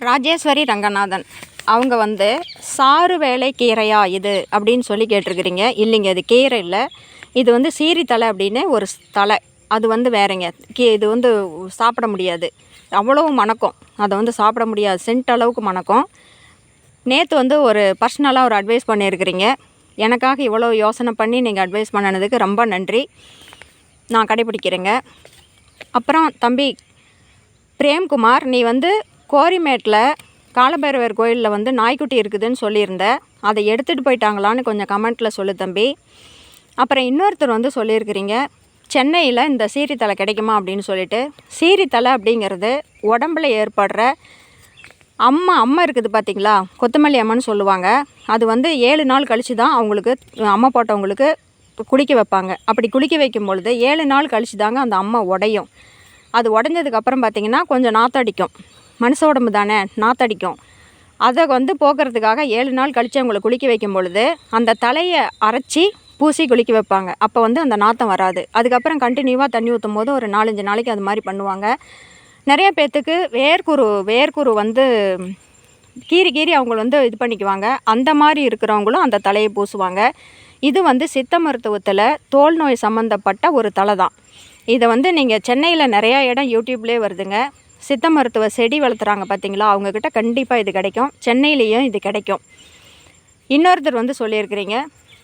ராஜேஸ்வரி ரங்கநாதன். அவங்க வந்து சாறு வேலை கீரையா இது? அப்படின்னு சொல்லி கேட்டிருக்கிறீங்க. இல்லைங்க இது கீரை இல்லை. இது வந்து சீரித்தலை அப்படின்னு ஒரு ஸ் தலை அது வந்து வேறங்க. கீ இது வந்து சாப்பிட முடியாது. அவ்வளவு மணக்கும். அதை வந்து சாப்பிட முடியாது. சென்ட் அளவுக்கு மணக்கும். நேற்று வந்து ஒரு பர்சனலாக ஒரு அட்வைஸ் பண்ணியிருக்கிறீங்க. எனக்காக இவ்வளோ யோசனை பண்ணி நீங்கள் அட்வைஸ் பண்ணினதுக்கு ரொம்ப நன்றி. நான் கடைப்பிடிக்கிறேங்க அப்புறம் தம்பி பிரேம்குமார் நீ வந்து கோரிமேட்டில் காலபைரவர் கோயிலில் வந்து நாய்க்குட்டி இருக்குதுன்னு சொல்லியிருந்தேன். அதை எடுத்துகிட்டு போயிட்டாங்களான்னு கொஞ்சம் கமெண்ட்டில் சொல்லு தம்பி. அப்புறம் இன்னொருத்தர் வந்து சொல்லியிருக்கிறீங்க சென்னையில் இந்த சீரித்தலை கிடைக்குமா? அப்படின்னு சொல்லிட்டு சீரித்தலை அப்படிங்கிறது உடம்புல ஏற்படுற அம்மா அம்மா இருக்குது பார்த்தீங்களா? கொத்தமல்லி அம்மன்னு சொல்லுவாங்க. அது வந்து ஏழு நாள் கழித்து தான் அவங்களுக்கு அம்மா போட்டவங்களுக்கு குளிக்க வைப்பாங்க. அப்படி குளிக்க வைக்கும் பொழுது ஏழு நாள் கழித்து தாங்க அந்த அம்மா உடையும். அது உடஞ்சதுக்கப்புறம் பார்த்தீங்கன்னா கொஞ்சம் நாத்தடிக்கும். மனுஷ உடம்பு தானே? நாத்தடிக்கும். அதை வந்து போக்குறதுக்காக ஏழு நாள் கழித்து அவங்கள குளிக்க வைக்கும் பொழுது அந்த தலையை அரைச்சி பூசி குளிக்க வைப்பாங்க. அப்போ வந்து அந்த நாத்தம் வராது. அதுக்கப்புறம் கண்டினியூவாக தண்ணி ஊற்றும் போது ஒரு நாலஞ்சு நாளைக்கு அது மாதிரி பண்ணுவாங்க. நிறைய பேர்த்துக்கு வேர்க்குரு வேர்க்குரு வந்து கீறி கீறி அவங்க வந்து இது பண்ணிக்குவாங்க. அந்த மாதிரி இருக்கிறவங்களும் அந்த தலையை பூசுவாங்க. இது வந்து சித்த மருத்துவத்தில் தோல் நோய் சம்மந்தப்பட்ட ஒரு தலை தான். இதை வந்து நீங்கள் சென்னையில் நிறையா இடம் யூடியூப்லேயே வருதுங்க. சித்த மருத்துவ செடி வளர்த்துறாங்க பார்த்தீங்களா அவங்கக்கிட்ட கண்டிப்பாக இது கிடைக்கும். சென்னையிலேயும் இது கிடைக்கும். இன்னொருத்தர் வந்து சொல்லியிருக்கிறீங்க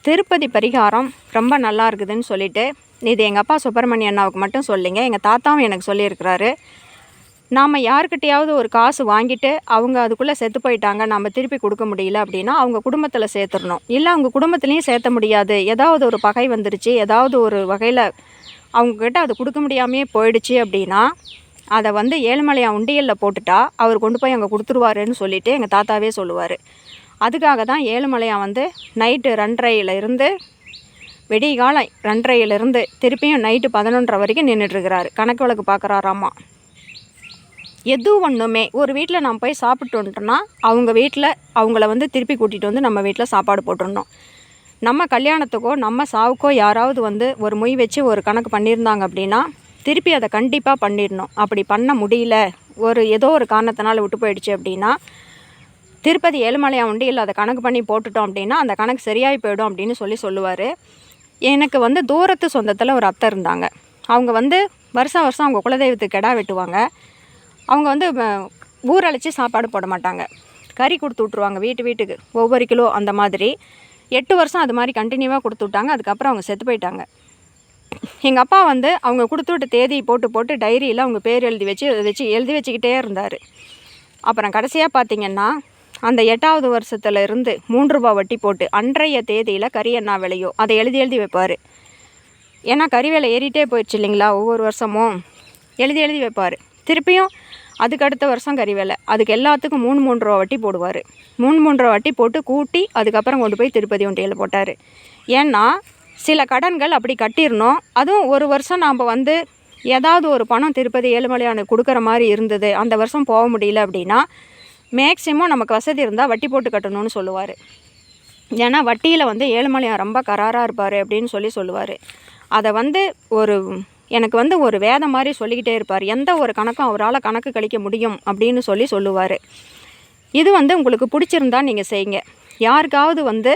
திருப்பதி பரிகாரம் ரொம்ப நல்லா இருக்குதுன்னு சொல்லிட்டு. இது எங்கள் அப்பா சுப்பிரமணிய அண்ணாவுக்கு மட்டும் சொல்லிங்க எங்கள் தாத்தாவும் எனக்கு சொல்லியிருக்கிறாரு. நாம் யாருக்கிட்டையாவது ஒரு காசு வாங்கிட்டு அவங்க அதுக்குள்ளே செத்து போயிட்டாங்க நம்ம திருப்பி கொடுக்க முடியல அப்படின்னா அவங்க குடும்பத்தில் சேர்த்துடணும். இல்லை அவங்க குடும்பத்துலேயும் சேர்த்த முடியாது. ஏதாவது ஒரு பகை வந்துருச்சு ஏதாவது ஒரு வகையில் அவங்கக்கிட்ட அது கொடுக்க முடியாமையே போயிடுச்சு அப்படின்னா அதை வந்து ஏழுமலையா உண்டியலில் போட்டுட்டா அவர் கொண்டு போய் அங்கே கொடுத்துருவாருன்னு சொல்லிவிட்டு எங்கள் தாத்தாவே சொல்லுவார். அதுக்காக தான் ஏழுமலையா வந்து நைட்டு ரெண்டரையிலிருந்து வெடிகாலம் ரெண்டரையிலிருந்து திருப்பியும் நைட்டு பதினொன்றரை வரைக்கும் நின்றுட்டுருக்கிறாரு கணக்கு வழக்கு பார்க்குறாராம்மா எது ஒன்றுமே ஒரு வீட்டில் நம்ம போய் சாப்பிட்டு வந்துட்டோம்னா அவங்க வீட்டில் அவங்கள வந்து திருப்பி கூட்டிகிட்டு வந்து நம்ம வீட்டில் சாப்பாடு போட்டுடணும். நம்ம கல்யாணத்துக்கோ நம்ம சாவுக்கோ யாராவது வந்து ஒரு மொய் வச்சு ஒரு கணக்கு பண்ணியிருந்தாங்க அப்படின்னா திருப்பி அதை கண்டிப்பாக பண்ணிடணும். அப்படி பண்ண முடியல. ஒரு ஏதோ ஒரு காரணத்தினால விட்டு போயிடுச்சு அப்படின்னா திருப்பதி ஏழுமலையா உண்டியில் அதை கணக்கு பண்ணி போட்டுட்டோம் அப்படின்னா அந்த கணக்கு சரியாகி போயிடும் அப்படின்னு சொல்லி சொல்லுவார். எனக்கு வந்து தூரத்து சொந்தத்தில் ஒரு அத்தை இருந்தாங்க. அவங்க வந்து வருஷம் வருஷம் அவங்க குலதெய்வத்துக்கு கிடா வெட்டுவாங்க. அவங்க வந்து வ- சாப்பாடு போட மாட்டாங்க. கறி கொடுத்து விட்ருவாங்க வீட்டு வீட்டுக்கு. ஒவ்வொரு கிலோ அந்த மாதிரி. எட்டு வருஷம் அது மாதிரி கண்டினியூவாக கொடுத்து விட்டாங்க. அதுக்கப்புறம் அவங்க செத்து போயிட்டாங்க. எங்கள் அப்பா வந்து அவங்க கொடுத்து விட்ட தேதியை போட்டு போட்டு டைரியில் அவங்க பேர் எழுதி வச்சு அதை வச்சு எழுதி வச்சுக்கிட்டே இருந்தார். அப்புறம் கடைசியாக பார்த்தீங்கன்னா அந்த எட்டாவது வருஷத்துல இருந்து மூன்று ரூபா வட்டி போட்டு அன்றைய தேதியில் கறி என்ன விலையோ அதை எழுதி எழுதி வைப்பார். ஏன்னா கறி விலை ஏறிட்டே போயிடுச்சு இல்லைங்களா ஒவ்வொரு வருஷமும். எழுதி எழுதி வைப்பார். திருப்பியும் அதுக்கு அடுத்த வருஷம் கறி விலை. அதுக்கு எல்லாத்துக்கும் மூணு மூன்று ரூபா வட்டி போடுவார். மூணு மூன்று ரூபா வட்டி போட்டு கூட்டி அதுக்கப்புறம் கொண்டு போய் திருப்பதி ஒன்றியில் போட்டார். ஏன்னா சில கடன்கள் அப்படி கட்டிடணும் அதுவும் ஒரு வருஷம் நாம் வந்து ஏதாவது ஒரு பணம் திருப்பதி ஏழுமலையானு கொடுக்குற மாதிரி இருந்தது. அந்த வருஷம் போக முடியல அப்படின்னா மேக்சிமம் நமக்கு வசதி இருந்தால் வட்டி போட்டு கட்டணும்னு சொல்லுவார். ஏன்னா வட்டியில் வந்து ஏழுமலையான் ரொம்ப கராராக இருப்பார் அப்படின்னு சொல்லி சொல்லுவார். அதை வந்து ஒரு எனக்கு வந்து ஒரு வேதம் மாதிரி சொல்லிக்கிட்டே இருப்பார். எந்த ஒரு கணக்கும் அவரால் கணக்கு கழிக்க முடியும் அப்படின்னு சொல்லி சொல்லுவார். இது வந்து உங்களுக்கு பிடிச்சிருந்தா நீங்கள் செய்யுங்க. யாருக்காவது வந்து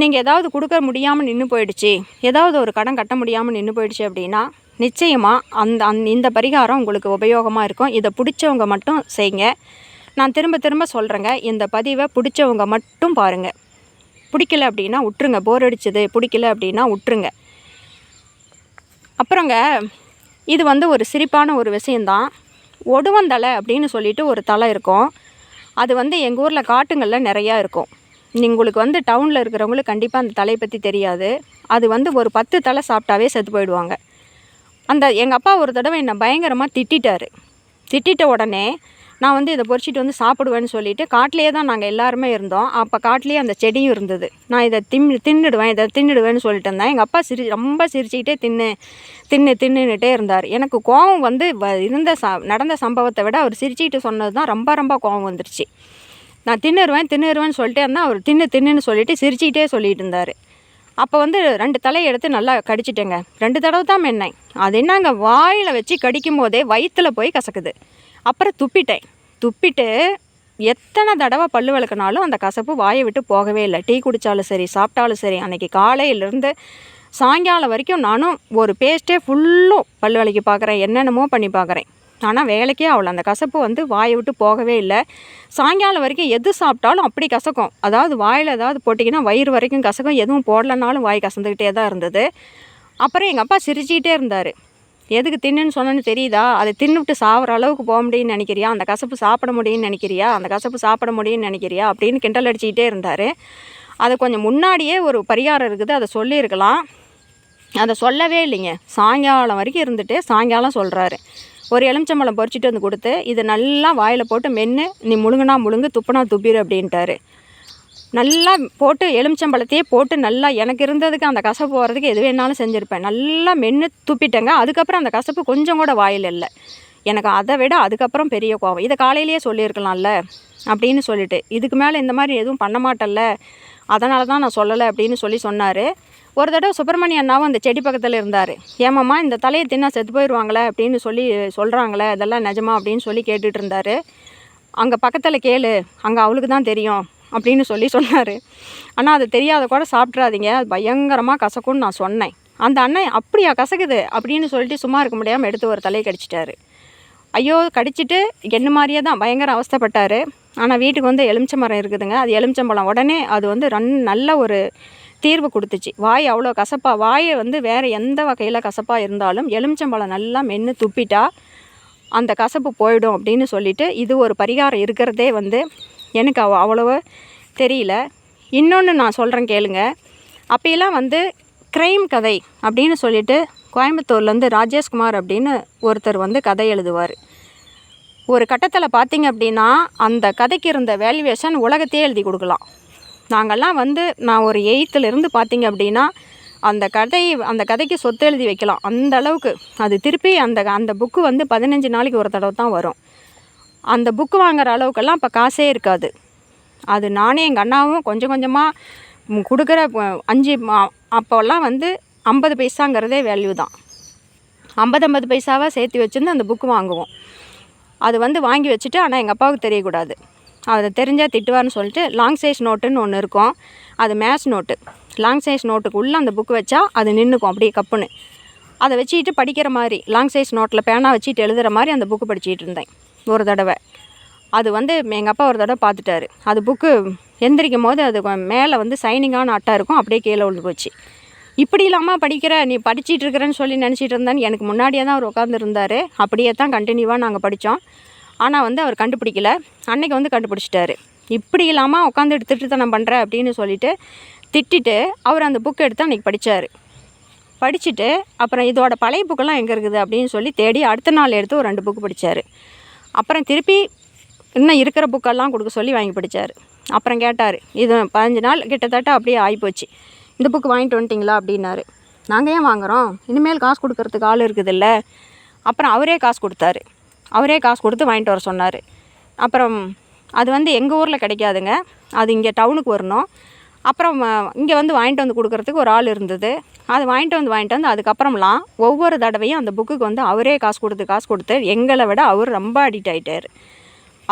நீங்கள் ஏதாவது கொடுக்க முடியாமல் நின்று போயிடுச்சு ஏதாவது ஒரு கடன் கட்ட முடியாமல் நின்று போயிடுச்சு அப்படின்னா நிச்சயமாக அந்த அந் இந்த பரிகாரம் உங்களுக்கு உபயோகமாக இருக்கும். இதை பிடிச்சவங்க மட்டும் செய்யுங்க. நான் திரும்ப திரும்ப சொல்கிறேங்க இந்த பதிவை பிடிச்சவங்க மட்டும் பாருங்கள் பிடிக்கல அப்படின்னா விட்டுருங்க போர் அடிச்சது பிடிக்கல அப்படின்னா விட்டுருங்க அப்புறங்க இது வந்து ஒரு சிரிப்பான ஒரு விஷயந்தான் ஒடுவந்தலை அப்படின்னு சொல்லிட்டு ஒரு தலை இருக்கும். அது வந்து எங்கள் ஊரில் காட்டுங்களில் நிறையா இருக்கும். உங்களுக்கு வந்து டவுனில் இருக்கிறவங்களுக்கு கண்டிப்பாக அந்த தலையை பற்றி தெரியாது. அது வந்து ஒரு பத்து தலை சாப்பிட்டாவே செத்து போயிடுவாங்க. அந்த எங்கள் அப்பா ஒரு தடவை என்னை பயங்கரமாக திட்டாரு திட்டிட்ட உடனே நான் வந்து இதை பொறிச்சிட்டு வந்து சாப்பிடுவேன்னு சொல்லிட்டு காட்டிலே தான் நாங்கள் எல்லாருமே இருந்தோம். அப்போ காட்டிலேயே அந்த செடியும் இருந்தது. நான் இதை தின் தின்னுடுவேன் இதை தின்னுடுவேன்னு சொல்லிட்டு இருந்தேன். எங்கள் அப்பா சிரி ரொம்ப சிரிச்சுக்கிட்டே தின்னு தின்னு தின்னுட்டே இருந்தார். எனக்கு கோவம் வந்து வ- இருந்த ச நடந்த சம்பவத்தை விட அவர் சிரிச்சுக்கிட்டு சொன்னது தான் ரொம்ப ரொம்ப கோவம் வந்துருச்சு. நான் தின்னுருவேன் தின்னுருவேன்னு சொல்லிட்டே இருந்தேன் அவர் தின்னு தின்னுன்னு சொல்லிட்டு சிரிச்சிக்கிட்டே சொல்லிட்டு இருந்தார். அப்போ வந்து ரெண்டு தலையை எடுத்து நல்லா கடிச்சிட்டேங்க. ரெண்டு தடவை தான் மென்னேன். அது என்னங்க வாயில் வச்சு கடிக்கும் போதே வயிற்றில் போய் கசக்குது. அப்புறம் துப்பிட்டேன். துப்பிட்டு எத்தனை தடவை பல்லு விளக்குனாலும் அந்த கசப்பு வாயை விட்டு போகவே இல்லை. டீ குடித்தாலும் சரி சாப்பிட்டாலும் சரி அன்றைக்கி காலையிலேருந்து சாயங்காலம் வரைக்கும் நானும் ஒரு பேஸ்ட்டே ஃபுல்லும் பல்லு விளக்கி பார்க்குறேன் என்னென்னமோ பண்ணி பார்க்குறேன் ஆனால் வேலைக்கே ஆகல அந்த கசப்பு வந்து வாயை விட்டு போகவே இல்லை. சாயங்காலம் வரைக்கும் எது சாப்பிட்டாலும் அப்படி கசக்கும். அதாவது வாயில் ஏதாவது போட்டிங்கன்னா வயிறு வரைக்கும் கசக்கும். எதுவும் போடலனாலும் வாய் கசந்துக்கிட்டே தான் இருந்தது. அப்புறம் எங்கள் அப்பா சிரிச்சிக்கிட்டே இருந்தார். எதுக்கு தின்னுன்னு சொன்னேன்னு தெரியுதா? அதை தின்னுட்டு சாப்பிட்ற அளவுக்கு போக முடியும்னு நினைக்கிறியா? அந்த கசப்பு சாப்பிட முடியும்னு நினைக்கிறியா? அந்த கசப்பு சாப்பிட முடியும்னு நினைக்கிறியா? அப்படின்னு கிண்டல் அடிச்சுக்கிட்டே இருந்தார். அது கொஞ்சம் முன்னாடியே ஒரு பரிகாரம் இருக்குது. அதை சொல்லியிருக்கலாம். அதை சொல்லவே இல்லைங்க. சாயங்காலம் வரைக்கும் இருந்துட்டு சாயங்காலம் சொல்கிறாரு ஒரு எலுமிச்சம்பழம் பொறிச்சிட்டு வந்து கொடுத்து இதை நல்லா வாயில் போட்டு மென்று நீ முழுங்குனா முழுங்கு துப்புனா துப்பிடு அப்படின்ட்டாரு. நல்லா போட்டு எலுமிச்சம்பழத்தையே போட்டு நல்லா எனக்கு இருந்ததுக்கு அந்த கசப்பு போகிறதுக்கு எது வேணாலும் செஞ்சுருப்பேன். நல்லா மென்று துப்பிட்டேங்க. அதுக்கப்புறம் அந்த கசப்பு கொஞ்சம் கூட வாயில் இல்லை. எனக்கு அதை விட அதுக்கப்புறம் பெரிய கோவம். இதை காலையிலேயே சொல்லியிருக்கலாம்ல அப்படின்னு சொல்லிட்டு இதுக்கு மேலே இந்த மாதிரி எதுவும் பண்ண மாட்டேல்ல. அதனால தான் நான் சொல்லலை அப்படின்னு சொல்லி சொன்னார். ஒரு தடவை சுப்பிரமணிய அண்ணாவும் அந்த செடி பக்கத்தில் இருந்தார். ஏமாம்மா இந்த தலையை தின்னா செத்து போயிடுவாங்களே அப்படின்னு சொல்லி சொல்கிறாங்களே அதெல்லாம் நிஜமா அப்படின்னு சொல்லி கேட்டுட்டு இருந்தார். அங்கே பக்கத்தில் கேளு அங்கே அவளுக்கு தான் தெரியும் அப்படின்னு சொல்லி சொன்னார். ஆனால் அது தெரியாத கூட சாப்பிட்றாதீங்க அது பயங்கரமாக கசக்கும்னு நான் சொன்னேன். அந்த அண்ணன் அப்படியா கசக்குது அப்படின்னு சொல்லிட்டு சும்மா இருக்க முடியாமல் எடுத்து ஒரு தலையை கடிச்சிட்டாரு. ஐயோ கடிச்சிட்டு என்ன மாதிரியே தான் பயங்கர அவஸ்தைப்பட்டார். ஆனால் வீட்டுக்கு வந்து எலுமிச்சை மரம் இருக்குதுங்க. அது எலுமிச்சம்பழம் உடனே அது வந்து ரன் நல்ல ஒரு தீர்வு கொடுத்துச்சு. வாய் அவ்வளோ கசப்பாக வாயை வந்து வேறு எந்த வகையில் கசப்பாக இருந்தாலும் எலுமிச்சம்பழம் நல்லா மென்று துப்பிட்டா அந்த கசப்பு போயிடும் அப்படின்னு சொல்லிட்டு இது ஒரு பரிகாரம் இருக்கிறதே வந்து எனக்கு அவ அவ்வளவு தெரியல. இன்னொன்று நான் சொல்கிறேன் கேளுங்க. அப்போயெல்லாம் வந்து க்ரைம் கதை அப்படின்னு சொல்லிட்டு கோயம்புத்தூர்லேருந்து ராஜேஷ்குமார் அப்படின்னு ஒருத்தர் வந்து கதை எழுதுவார். ஒரு கட்டத்தில் பார்த்தீங்க அப்படின்னா அந்த கதைக்கு இருந்த வேல்யூவேஷன் உலகத்தையே எழுதி கொடுக்கலாம். நாங்கள்லாம் வந்து நான் ஒரு எயித்துலேருந்து பார்த்தீங்க அப்படின்னா அந்த கதை அந்த கதைக்கு சொத்து எழுதி வைக்கலாம். அந்த அளவுக்கு. அது திருப்பி அந்த அந்த புக்கு வந்து பதினஞ்சு நாளைக்கு ஒரு தடவை தான் வரும். அந்த புக்கு வாங்குற அளவுக்கெல்லாம் இப்போ காசே இருக்காது. அது நானே எங்கள் அண்ணாவும் கொஞ்சம் கொஞ்சமாக கொடுக்குற அஞ்சு மா- அப்போல்லாம் வந்து ஐம்பது பைசாங்கிறதே வேல்யூ தான். ஐம்பது ஐம்பது பைசாவாக சேர்த்து வச்சுருந்து அந்த புக்கு வாங்குவோம். அது வந்து வாங்கி வச்சுட்டு ஆனால் எங்கள் அப்பாவுக்கு தெரியக்கூடாது. அதை தெரிஞ்சால் திட்டுவார்னு சொல்லிட்டு லாங் சைஸ் நோட்டுன்னு ஒன்று இருக்கும். அது மேத்ஸ் நோட்டு லாங் சைஸ் நோட்டுக்குள்ளே அந்த புக்கு வச்சா அது நின்றுக்கும் அப்படியே கப்புன்னு. அதை வச்சுக்கிட்டு படிக்கிற மாதிரி லாங் சைஸ் நோட்டில் பேனா வச்சுட்டு எழுதுகிற மாதிரி அந்த புக்கு படிச்சுட்டு இருந்தேன் ஒரு தடவை. அது வந்து எங்கள் அப்பா ஒரு தடவை பார்த்துட்டாரு. அது புக்கு எந்திரிக்கும் போது அது மேலே வந்து சைனிங்கான அட்டை இருக்கும் அப்படியே கீழே விழுந்து போச்சு. இப்படி இல்லாமல் படிக்கிற நீ படிச்சிட்டு இருக்கிறேன்னு சொல்லி நினச்சிட்டு இருந்தேன்னு எனக்கு முன்னாடியே தான் அவர் உட்காந்துருந்தாரு அப்படியே தான் கண்டினியூவாக நாங்கள் படித்தோம் ஆனால் வந்து அவர் கண்டுபிடிக்கல. அன்னைக்கு வந்து கண்டுபிடிச்சிட்டாரு. இப்படி இல்லாமல் உட்காந்து எடுத்துகிட்டு நான் பண்ணுறேன் அப்படின்னு சொல்லிட்டு திட்டிட்டு அவர் அந்த புக் எடுத்து அன்றைக்கி படித்தார் படிச்சுட்டு அப்புறம் இதோட பழைய புக்கெல்லாம் எங்கே இருக்குது அப்படின்னு சொல்லி தேடி அடுத்த நாள் எடுத்து ஒரு ரெண்டு புக்கு படித்தார் அப்புறம் திருப்பி இன்னும் இருக்கிற புக்கெல்லாம் கொடுக்க சொல்லி வாங்கி படித்தார் அப்புறம் கேட்டார் இது பதினஞ்சு நாள் கிட்டத்தட்ட அப்படியே ஆகிப்போச்சு இந்த புக்கு வாங்கிட்டு வந்துட்டிங்களா அப்படின்னாரு. நாங்கள் ஏன் வாங்குகிறோம் இனிமேல் காசு கொடுக்கறதுக்கு ஆள் இருக்குதுல்ல. அப்புறம் அவரே காசு கொடுத்தாரு. அவரே காசு கொடுத்து வாங்கிட்டு வர சொன்னார். அப்புறம் அது வந்து எங்கள் ஊரில் கிடைக்காதுங்க. அது இங்கே டவுனுக்கு வரணும். அப்புறம் இங்கே வந்து வாங்கிட்டு வந்து கொடுக்குறதுக்கு ஒரு ஆள் இருந்தது. அது வாங்கிட்டு வந்து வாங்கிட்டு வந்து அதுக்கப்புறம்லாம் ஒவ்வொரு தடவையும் அந்த புக்குக்கு வந்து அவரே காசு கொடுத்து காசு கொடுத்து எங்களை விட அவர் ரொம்ப அடிக்ட் ஆகிட்டார்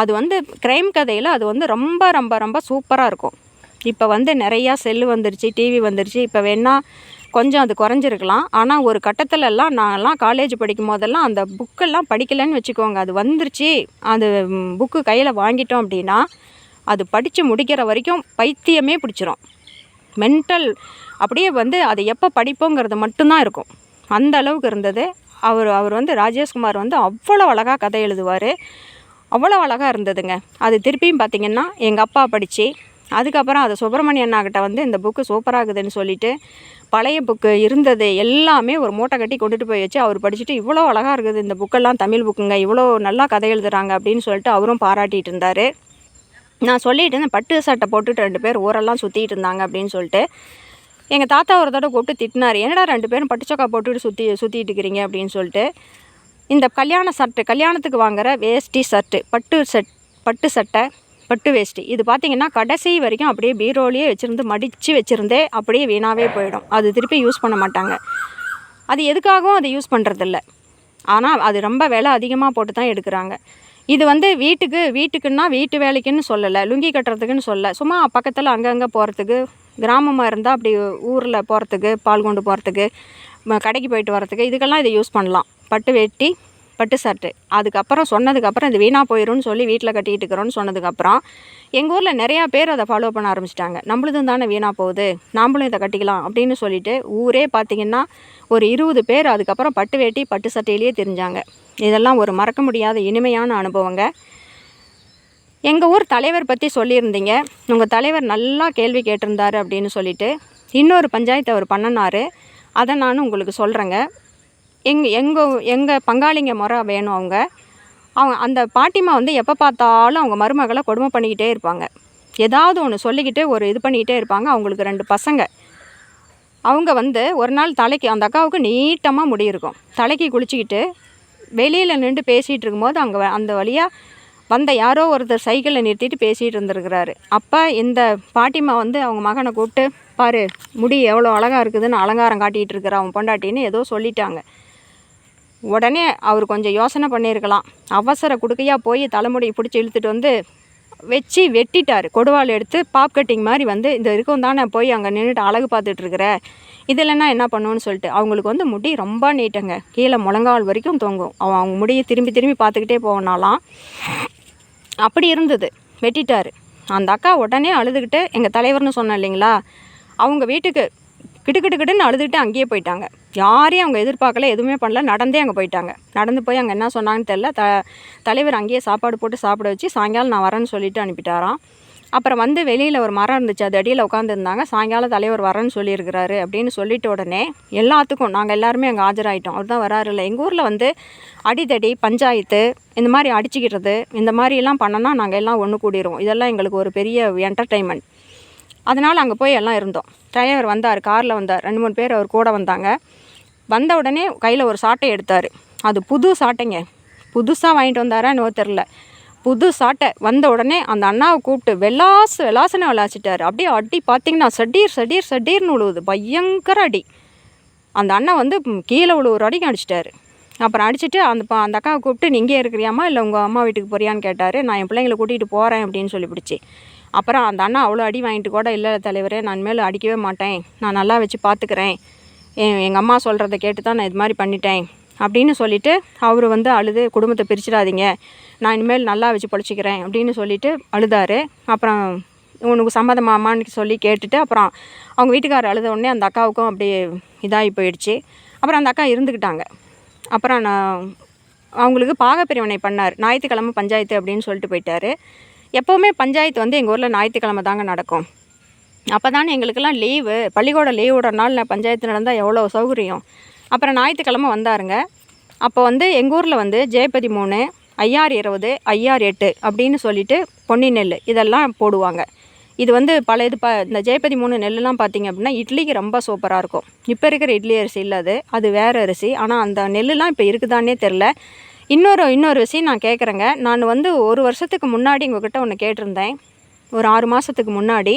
அது வந்து க்ரைம் கதையில் அது வந்து ரொம்ப ரொம்ப ரொம்ப சூப்பராக இருக்கும். இப்போ வந்து நிறையா செல்லு வந்துருச்சு டிவி வந்துருச்சு. இப்போ வேணால் கொஞ்சம் அது குறைஞ்சிருக்கலாம். ஆனால் ஒரு கட்டத்துலலாம் நான்லாம் காலேஜ் படிக்கும் போதெல்லாம் அந்த புக்கெல்லாம் படிக்கலைன்னு வச்சுக்கோங்க. அது வந்துருச்சு. அது புக்கு கையில் வாங்கிட்டோம் அப்படின்னா அது படித்து முடிக்கிற வரைக்கும் பைத்தியமே பிடிச்சிரும். மென்டல் அப்படியே வந்து அதை எப்போ படிப்போங்கிறது மட்டும்தான் இருக்கும். அந்த அளவுக்கு இருந்தது. அவர் அவர் வந்து ராஜேஷ்குமார் வந்து அவ்வளோ அழகாக கதை எழுதுவார். அவ்வளோ அழகாக இருந்ததுங்க. அது திருப்பியும் பார்த்திங்கன்னா எங்கள் அப்பா படித்து அதுக்கப்புறம் அது சுப்பிரமணிய அண்ணாக்கிட்ட வந்து இந்த புக்கு சூப்பராக இருக்குதுன்னு சொல்லிட்டு பழைய புக்கு இருந்தது எல்லாமே ஒரு மூட்டை கட்டி கொண்டுட்டு போய் வச்சு அவர் படிச்சுட்டு இவ்வளோ அழகாக இருக்குது இந்த புக்கெல்லாம் தமிழ் புக்குங்க இவ்வளோ நல்லா கதை எழுதுகிறாங்க அப்படின்னு சொல்லிட்டு அவரும் பாராட்டிட்டு இருந்தார். நான் சொல்லிட்டு இருந்தேன் பட்டு சட்டை போட்டுட்டு ரெண்டு பேர் ஊரெல்லாம் சுற்றிட்டு இருந்தாங்க அப்படின்னு சொல்லிட்டு. எங்கள் தாத்தா ஒரு தடவை கூப்பிட்டு திட்டினார் என்னடா ரெண்டு பேரும் பட்டுச்சக்கா போட்டுட்டு சுற்றி சுற்றிட்டு இருக்கிறீங்க? அப்படின்னு சொல்லிட்டு. இந்த கல்யாண சட்டை கல்யாணத்துக்கு வாங்குகிற வேஷ்டி சர்ட்டு பட்டு செட் பட்டு சட்டை பட்டு வேஷ்டி இது பார்த்திங்கன்னா கடைசி வரைக்கும் அப்படியே பீரோலேயே வச்சுருந்து மடித்து வச்சுருந்தே அப்படியே வீணாகவே போயிடும். அது திருப்பி யூஸ் பண்ண மாட்டாங்க. அது எதுக்காகவும் அதை யூஸ் பண்ணுறதில்ல ஆனால் அது ரொம்ப விலை அதிகமாக போட்டு தான் எடுக்கிறாங்க. இது வந்து வீட்டுக்கு வீட்டுக்குன்னா வீட்டு வேலைக்குன்னு சொல்லலை லுங்கி கட்டுறதுக்குன்னு சொல்லலை. சும்மா பக்கத்தில் அங்கங்கே போகிறதுக்கு கிராமமாக இருந்தால் அப்படி ஊரில் போகிறதுக்கு பால் கொண்டு போகிறதுக்கு கடைக்கு போயிட்டு வரதுக்கு இதுக்கெல்லாம் இதை யூஸ் பண்ணலாம். பட்டு வேட்டி பட்டு சர்ட்டு. அதுக்கப்புறம் சொன்னதுக்கப்புறம் இது வீணாக போயிடும்னு சொல்லி வீட்டில் கட்டிகிட்டு இருக்கிறோன்னு சொன்னதுக்கப்புறம் எங்கள் ஊரில் நிறையா பேர் அதை ஃபாலோ பண்ண ஆரம்பிச்சிட்டாங்க. நம்மளதும் தானே வீணாக போகுது. நாம்ளும் இதை கட்டிக்கலாம் அப்படின்னு சொல்லிட்டு ஊரே பார்த்திங்கன்னா ஒரு இருபது பேர் அதுக்கப்புறம் பட்டு வேட்டி பட்டு சட்டையிலேயே தெரிஞ்சாங்க. இதெல்லாம் ஒரு மறக்க முடியாத இனிமையான அனுபவங்க. எங்கள் ஊர் தலைவர் பற்றி சொல்லியிருந்தீங்க. உங்கள் தலைவர் நல்லா கேள்வி கேட்டிருந்தாரு அப்படின்னு சொல்லிட்டு இன்னொரு பஞ்சாயத்து அவர் பண்ணினார். அதை நான் உங்களுக்கு சொல்கிறேங்க எங் எங்கள் எங்கள் பங்காளிங்க முறை வேணும் அவங்க. அவங்க அந்த பாட்டிமா வந்து எப்போ பார்த்தாலும் அவங்க மருமகளை கொடுமை பண்ணிக்கிட்டே இருப்பாங்க. ஏதாவது ஒன்று சொல்லிக்கிட்டே ஒரு இது பண்ணிக்கிட்டே இருப்பாங்க. அவங்களுக்கு ரெண்டு பசங்க. அவங்க வந்து ஒரு நாள் தலைக்கு அந்த அக்காவுக்கு நீட்டமாக முடி இருக்கும். தலைக்கு குளிச்சுக்கிட்டு வெளியில் நின்று பேசிகிட்டு இருக்கும்போது அங்கே அந்த வழியாக வந்த யாரோ ஒருத்தர் சைக்கிளை நிறுத்திட்டு பேசிகிட்டு இருந்திருக்கிறாரு. அப்போ இந்த பாட்டிமா வந்து அவங்க மகனை கூப்பிட்டு பாரு முடி எவ்வளோ அழகாக இருக்குதுன்னு அலங்காரம் காட்டிகிட்டு இருக்கிற அவன் பொண்டாட்டின்னு ஏதோ சொல்லிட்டாங்க. உடனே அவர் கொஞ்சம் யோசனை பண்ணியிருக்கலாம். அவசர குடுக்கையாக போய் தலைமுடியை பிடிச்சி இழுத்துட்டு வந்து வச்சு வெட்டிட்டார். கொடுவாள் எடுத்து பாப் கட்டிங் மாதிரி வந்து இந்த இருக்கும் தானே போய் அங்கே நின்றுட்டு அழகு பார்த்துட்டு இருக்கிற? என்ன பண்ணுவோன்னு சொல்லிட்டு அவங்களுக்கு வந்து முடி ரொம்ப நீட்டங்க. கீழே முழங்கால் வரைக்கும் தொங்கும். அவன் அவங்க முடியை திரும்பி திரும்பி பார்த்துக்கிட்டே போவனாலாம் அப்படி இருந்தது. வெட்டிட்டார். அந்த அக்கா உடனே அழுதுகிட்டு எங்கள் தலைவர்னு சொன்னேன் இல்லைங்களா? அவங்க வீட்டுக்கு கிட்டு கிட்டு கிட்டுன்னு அழுதுகிட்டு அங்கேயே போயிட்டாங்க. யாரையும் அவங்க எதிர்பார்க்கல எதுவுமே பண்ணல. நடந்தே அங்கே போயிட்டாங்க. நடந்து போய் அங்கே என்ன சொன்னாங்கன்னு தெரில த தலைவர் அங்கேயே சாப்பாடு போட்டு சாப்பிட வச்சு சாயங்காலம் நான் வரேன்னு சொல்லிட்டு அனுப்பிட்டாராம். அப்புறம் வந்து வெளியில் ஒரு மரம் இருந்துச்சு. அது அடியில் உட்காந்துருந்தாங்க சாயங்காலம் தலைவர் வரேன்னு சொல்லியிருக்கிறாரு அப்படின்னு சொல்லிட்ட உடனே எல்லாத்துக்கும் நாங்கள் எல்லாருமே அங்கே ஆஜராகிட்டோம் அவர் தான் வராரு இல்லை. எங்கள் ஊரில் வந்து அடிதடி பஞ்சாயத்து இந்த மாதிரி அடிச்சுக்கிறது இந்த மாதிரி எல்லாம் பண்ணனா நாங்கள் எல்லாம் ஒன்று கூடிடுவோம் இதெல்லாம் எங்களுக்கு ஒரு பெரிய என்டர்டெயின்மெண்ட் அதனால் அங்கே போய் எல்லாம் இருந்தோம். டிரைவர் வந்தார் காரில் வந்தார். ரெண்டு மூணு பேர் அவர் கூட வந்தாங்க. வந்த உடனே கையில் ஒரு சாட்டை எடுத்தார். அது புது சாட்டைங்க. புதுசாக வாங்கிட்டு வந்தாரா என்னவோ தெரில புது சாட்டை வந்த உடனே அந்த அண்ணாவை கூப்பிட்டு வெளாசு வெள்ளாசனை விளாச்சிட்டார். அப்படியே அடி பார்த்தீங்கன்னா சடீர் சடீர் சடீர்னு உழுவுது. பயங்கர அடி. அந்த அண்ணன் வந்து கீழே உழுவுற அடிக்கும் அடிச்சிட்டாரு. அப்புறம் அடிச்சுட்டு அந்த பா அந்த அக்காவை கூப்பிட்டு நீங்கள் இருக்கிறியாமா இல்லை உங்கள் அம்மா வீட்டுக்கு போறியான்னு கேட்டார். நான் என் பிள்ளைங்களை கூட்டிகிட்டு போகிறேன் அப்படின்னு சொல்லி பிடிச்சி அப்புறம் அந்த அண்ணா அவ்வளோ அடி வாங்கிட்டு கூட இல்லை தலைவரே நான் மேலே அடிக்கவே மாட்டேன். நான் நல்லா வச்சு பார்த்துக்கிறேன். எங்கள் அம்மா சொல்கிறத கேட்டு தான் நான் இது மாதிரி பண்ணிட்டேன். அப்படின்னு சொல்லிட்டு அவர் வந்து அழுது குடும்பத்தை பிரிச்சிடாதீங்க. நான் இனிமேல் நல்லா வச்சு பொழைச்சிக்கிறேன் அப்படின்னு சொல்லிட்டு அழுதாரு. அப்புறம் உனக்கு சம்மதமாமான்னு சொல்லி கேட்டுட்டு அப்புறம் அவங்க வீட்டுக்காரர் அழுத உடனே அந்த அக்காவுக்கும் அப்படியே இதாகி போயிடுச்சு. அப்புறம் அந்த அக்கா இருந்துக்கிட்டாங்க. அப்புறம் நான் அவங்களுக்கு பாகப்பிரிவினை பண்ணார். ஞாயிற்றுக்கிழமை பஞ்சாயத்து அப்படின்னு சொல்லிட்டு போயிட்டார். எப்போவுமே பஞ்சாயத்து வந்து எங்கள் ஊரில் ஞாயிற்றுக்கிழமை தாங்க நடக்கும். அப்போ தானே எங்களுக்கெல்லாம் லீவு. பள்ளிக்கூடம் லீவ் விடுற நாள் நான் பஞ்சாயத்து நடந்தால் எவ்வளோ சௌகரியம். அப்புறம் ஞாயிற்றுக்கிழமை வந்தாருங்க. அப்போ வந்து எங்கள் ஊரில் வந்து ஜெயபதி மூணு ஐயாறு இருபது ஐயாறு எட்டு அப்படின்னு சொல்லிட்டு பொன்னி நெல் இதெல்லாம் போடுவாங்க. இது வந்து பல இது ப இந்த ஜெயபதி மூணு நெல்லுலாம் பார்த்திங்க அப்படின்னா இட்லிக்கு ரொம்ப சூப்பராக இருக்கும். இப்போ இருக்கிற இட்லி அரிசி இல்லை அது. அது வேறு அரிசி. ஆனால் அந்த நெல்லுலாம் இப்போ இருக்குதானே தெரில இன்னொரு இன்னொரு விஷயம் நான் கேட்குறேங்க நான் வந்து ஒரு வருஷத்துக்கு முன்னாடி உங்ககிட்ட ஒன்று கேட்டிருந்தேன். ஒரு ஆறு மாதத்துக்கு முன்னாடி.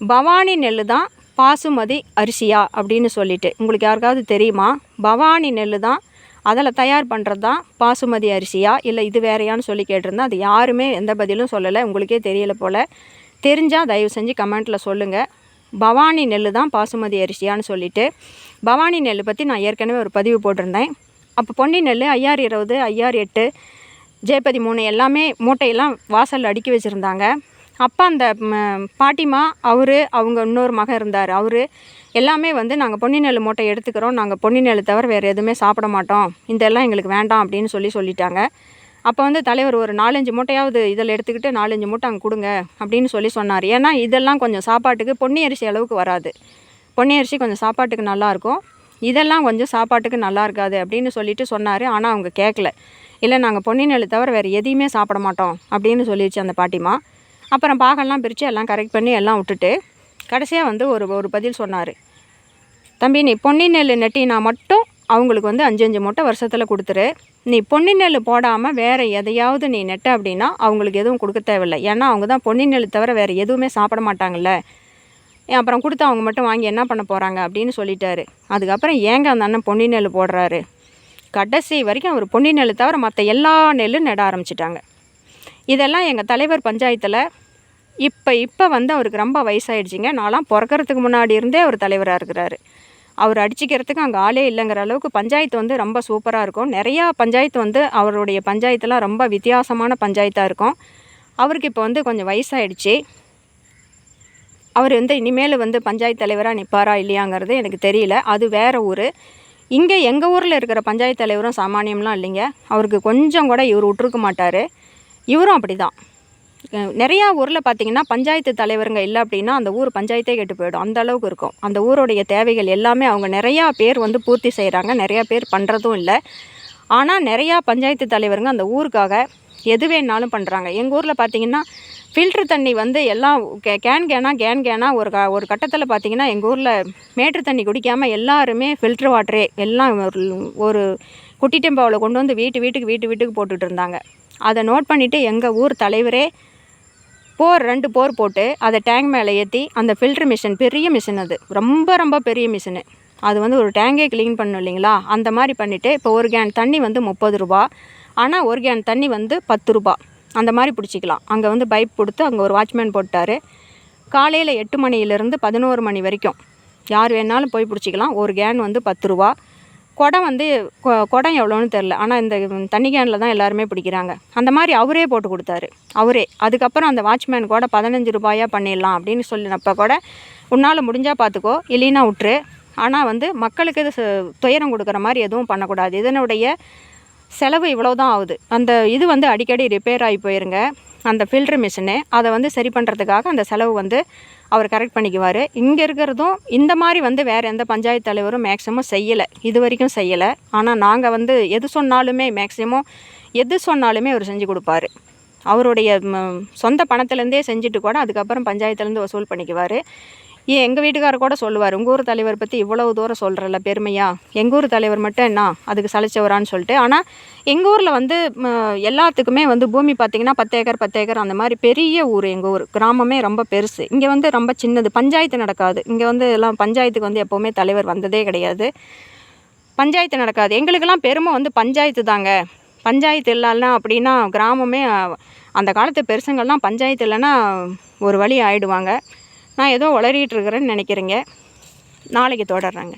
பவானி நெல் தான் பாசுமதி அரிசியா அப்படின்னு சொல்லிட்டு. உங்களுக்கு யாருக்காவது தெரியுமா? பவானி நெல் தான் அதில் தயார் பண்ணுறது தான் பாசுமதி அரிசியா? இல்லை இது வேறையான்னு சொல்லி கேட்டிருந்தேன். அது யாருமே எந்த பதிலும் சொல்லலை. உங்களுக்கே தெரியல போல். தெரிஞ்சால் தயவு செஞ்சு கமெண்ட்டில் சொல்லுங்கள் பவானி நெல் தான் பாசுமதி அரிசியான்னு சொல்லிட்டு. பவானி நெல் பற்றி நான் ஏற்கனவே ஒரு பதிவு போட்டிருந்தேன். அப்போ பொன்னி நெல் ஐயாறு இருபது ஐயாறு எட்டு ஜெயபதி மூணு எல்லாமே மூட்டையெல்லாம் வாசலில் அடுக்கி வச்சுருந்தாங்க. அப்போ அந்த பாட்டிமா அவர் அவங்க இன்னொரு மகன் இருந்தார். அவர் எல்லாமே வந்து நாங்கள் பொன்னி நெல் மூட்டை எடுத்துக்கிறோம். நாங்கள் பொன்னி நெல் தவிர வேறு எதுவுமே சாப்பிட மாட்டோம். இதெல்லாம் எங்களுக்கு வேண்டாம் அப்படின்னு சொல்லி சொல்லிட்டாங்க. அப்போ வந்து தலைவர் ஒரு நாலஞ்சு மூட்டையாவது இதில் எடுத்துக்கிட்டு நாலஞ்சு மூட்டை அங்கே கொடுங்க அப்படின்னு சொல்லி சொன்னார். ஏன்னா இதெல்லாம் கொஞ்சம் சாப்பாட்டுக்கு பொன்னி அரிசி அளவுக்கு வராது. பொன்னி அரிசி கொஞ்சம் சாப்பாட்டுக்கு நல்லாயிருக்கும் இதெல்லாம் கொஞ்சம் சாப்பாட்டுக்கு நல்லா இருக்காது அப்படின்னு சொல்லிட்டு சொன்னார். ஆனால் அவங்க கேட்கல இல்லை நாங்கள் பொன்னி நெல் தவிர வேறு எதையுமே சாப்பிட மாட்டோம் அப்படின்னு சொல்லிடுச்சு அந்த பாட்டிமா. அப்புறம் பாகெல்லாம் பிரித்து எல்லாம் கரெக்ட் பண்ணி எல்லாம் விட்டுட்டு கடைசியாக வந்து ஒரு ஒரு பதில் சொன்னார். தம்பி நீ பொன்னி நெல் நெட்டினா மட்டும் அவங்களுக்கு வந்து அஞ்சு அஞ்சு மூட்டை வருஷத்தில் கொடுத்துரு. நீ பொன்னி நெல் போடாமல் வேறு எதையாவது நீ நெட்ட அப்படின்னா அவங்களுக்கு எதுவும் கொடுக்க தேவையில்லை. ஏன்னா அவங்க தான் பொன்னி நெல் தவிர வேறு எதுவுமே சாப்பிட மாட்டாங்கல்ல. அப்புறம் கொடுத்து அவங்க மட்டும் வாங்கி என்ன பண்ண போகிறாங்க அப்படின்னு சொல்லிட்டாரு. அதுக்கப்புறம் ஏங்க அந்த அண்ணன் பொன்னி நெல் போடுறாரு? கடைசி வரைக்கும் அவர் பொன்னி நெல் தவிர மற்ற எல்லா நெல்லும் நட ஆரம்பிச்சிட்டாங்க. இதெல்லாம் எங்கள் தலைவர் பஞ்சாயத்தில் இப்போ இப்போ வந்து அவருக்கு ரொம்ப வயசாயிடுச்சிங்க. நான்லாம் பிறக்கறதுக்கு முன்னாடி இருந்தே அவர் தலைவராக இருக்கிறாரு. அவர் அடிச்சிக்கிறதுக்கு அங்கே ஆளே இல்லைங்கிற அளவுக்கு பஞ்சாயத்து வந்து ரொம்ப சூப்பராக இருக்கும். நிறையா பஞ்சாயத்து வந்து அவருடைய பஞ்சாயத்துலாம் ரொம்ப வித்தியாசமான பஞ்சாயத்தாக இருக்கும். அவருக்கு இப்போ வந்து கொஞ்சம் வயசாகிடுச்சு அவர் வந்து இனிமேல் வந்து பஞ்சாயத்து தலைவராக நிற்பாரா இல்லையாங்கிறது எனக்கு தெரியல. அது வேறு ஊர். இங்கே எங்கள் ஊரில் இருக்கிற பஞ்சாயத்து தலைவரும் சாமானியம்லாம் இல்லைங்க. அவருக்கு கொஞ்சம் கூட இவர் விட்ருக்க மாட்டார். இவரும் அப்படி தான் நிறையா ஊரில் பார்த்திங்கன்னா பஞ்சாயத்து தலைவருங்க இல்லை அப்படின்னா அந்த ஊர் பஞ்சாயத்தே கெட்டு போயிடும். அந்த அளவுக்கு இருக்கும். அந்த ஊருடைய தேவைகள் எல்லாமே அவங்க நிறையா பேர் வந்து பூர்த்தி செய்கிறாங்க நிறையா பேர் பண்ணுறதும் இல்லை. ஆனால் நிறையா பஞ்சாயத்து தலைவருங்க அந்த ஊருக்காக எது வேணாலும் பண்ணுறாங்க எங்கள் ஊரில் பார்த்திங்கன்னா ஃபில்ட்ரு தண்ணி வந்து எல்லாம் கே கேன் கேனாக கேன் கேனாக ஒரு க ஒரு கட்டத்தில் பார்த்தீங்கன்னா எங்கள் ஊரில் மேட்ரு தண்ணி குடிக்காமல் எல்லாருமே ஃபில்ட்ரு வாட்டரே எல்லாம் ஒரு ஒரு குட்டி டெம்பாவில் கொண்டு வந்து வீட்டு வீட்டுக்கு வீட்டு வீட்டுக்கு போட்டுட்டு இருந்தாங்க. அதை நோட் பண்ணிவிட்டு எங்கள் ஊர் தலைவரே போர் ரெண்டு போர் போட்டு அதை டேங்க் மேலே ஏற்றி அந்த ஃபில்ட்ரு மிஷின் பெரிய மிஷின் அது. ரொம்ப ரொம்ப பெரிய மிஷினு அது வந்து ஒரு டேங்கே க்ளீன் பண்ணும் இல்லைங்களா? அந்த மாதிரி பண்ணிவிட்டு இப்போ ஒரு கேன் தண்ணி வந்து முப்பது ரூபா. ஆனால் ஒரு கேன் தண்ணி வந்து பத்து ரூபா. அந்த மாதிரி பிடிச்சிக்கலாம். அங்கே வந்து பைப் கொடுத்து அங்கே ஒரு வாட்ச்மேன் போட்டார். காலையில் எட்டு மணியிலேருந்து பதினோரு மணி வரைக்கும். யார் வேணாலும் போய் பிடிச்சிக்கலாம். ஒரு கேன் வந்து பத்து ரூபா. குடம் வந்து கொ- குடம் எவ்வளோன்னு தெரில ஆனால் இந்த தண்ணி கேனில் தான் எல்லாருமே பிடிக்கிறாங்க. அந்த மாதிரி அவரே போட்டு கொடுத்தாரு. அவரே. அதுக்கப்புறம் அந்த வாட்ச்மேன் கூட பதினஞ்சு ரூபாயாக பண்ணிடலாம் அப்படின்னு சொல்லினப்போ கூட உன்னால் முடிஞ்சால் பார்த்துக்கோ இல்லைன்னா விட்டுரு ஆனால் வந்து மக்களுக்கு இது ச- துயரம் கொடுக்குற மாதிரி எதுவும் பண்ணக்கூடாது. இதனுடைய செலவு இவ்வளோ தான் ஆகுது. அந்த இது வந்து அடிக்கடி ரிப்பேர் ஆகி போயிருங்க. அந்த ஃபில்ட்ரு மிஷினு அதை வந்து சரி பண்ணுறதுக்காக அந்த செலவு வந்து அவர் கரெக்ட் பண்ணிக்குவார். இங்கே இருக்கிறதும் இந்த மாதிரி வந்து வேறு எந்த பஞ்சாயத்து தலைவரும் மேக்ஸிமம் செய்யலை. இது வரைக்கும் செய்யலை. ஆனால் நாங்கள் வந்து எது சொன்னாலுமே மேக்ஸிமம் எது சொன்னாலுமே அவர் செஞ்சு கொடுப்பாரு. அவருடைய சொந்த பணத்துலேருந்தே செஞ்சுட்டு கூட அதுக்கப்புறம் பஞ்சாயத்துலேருந்து வசூல் பண்ணிக்குவார். ஏன் எங்கள் வீட்டுக்காரர் கூட சொல்லுவார் உங்கள் ஊர் தலைவர் பற்றி இவ்வளவு தூரம் சொல்கிறல்ல பெருமையா? எங்கள் ஊர் தலைவர் மட்டும் என்ன? அதுக்கு சலைச்சவரான்னு சொல்லிட்டு. ஆனால் எங்கள் ஊரில் வந்து எல்லாத்துக்குமே வந்து பூமி பார்த்திங்கன்னா பத்து ஏக்கர் பத்து ஏக்கர் அந்த மாதிரி பெரிய ஊர் எங்கள் ஊர். கிராமமே ரொம்ப பெருசு. இங்கே வந்து ரொம்ப சின்னது. பஞ்சாயத்து நடக்காது. இங்கே வந்து எல்லாம் பஞ்சாயத்துக்கு வந்து எப்போவுமே தலைவர் வந்ததே கிடையாது. பஞ்சாயத்து நடக்காது. எங்களுக்கெல்லாம் பெருமை வந்து பஞ்சாயத்து தாங்க. பஞ்சாயத்து இல்லைன்னா அப்படின்னா கிராமமே அந்த காலத்து பெருசங்கள்லாம் பஞ்சாயத்து இல்லைன்னா ஒரு வழி ஆகிடுவாங்க நான் ஏதோ உளறிட்டு இருக்கிறேன்னு நினைக்கிறேங்க. நாளைக்கு தொடர்றேங்க.